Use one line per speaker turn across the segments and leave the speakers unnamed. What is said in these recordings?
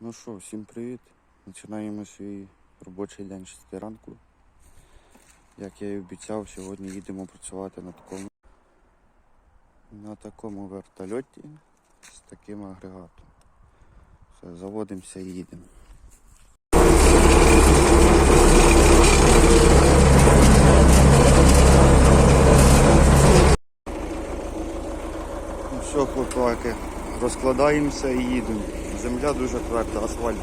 Ну що, всім привіт. Починаємо свій робочий день 6 ранку. Як я і обіцяв, сьогодні їдемо працювати на такому на такому вертольоті з таким агрегатом. Все, заводимося і їдемо. Ну все, хлопаки, розкладаємося і їдемо. Земля дуже тверда, асфальт.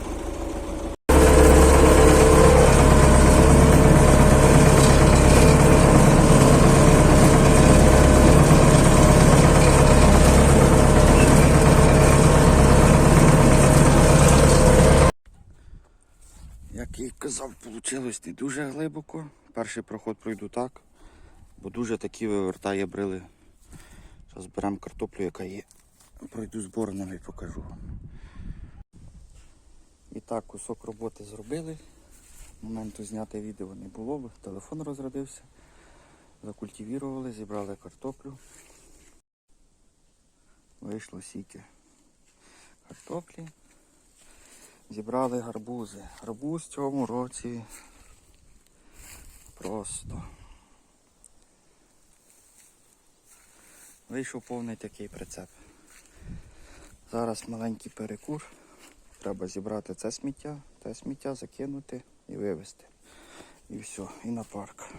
Як й казав, вийшло не дуже глибоко. Перший проход пройду так, бо дуже такі вивертає брили. Зараз беремо картоплю, яка є. Пройду з боронами і покажу вам. І так, кусок роботи зробили. Моменту зняти відео не було, бо телефон розрядився. Закультивірували, зібрали картоплю. Вийшло сіки картоплі. Зібрали гарбузи. Гарбуз в цьому році просто. Вийшов повний такий прицеп. Зараз маленький перекур. Треба зібрати це сміття, те сміття закинути і вивезти. І все, і на парк.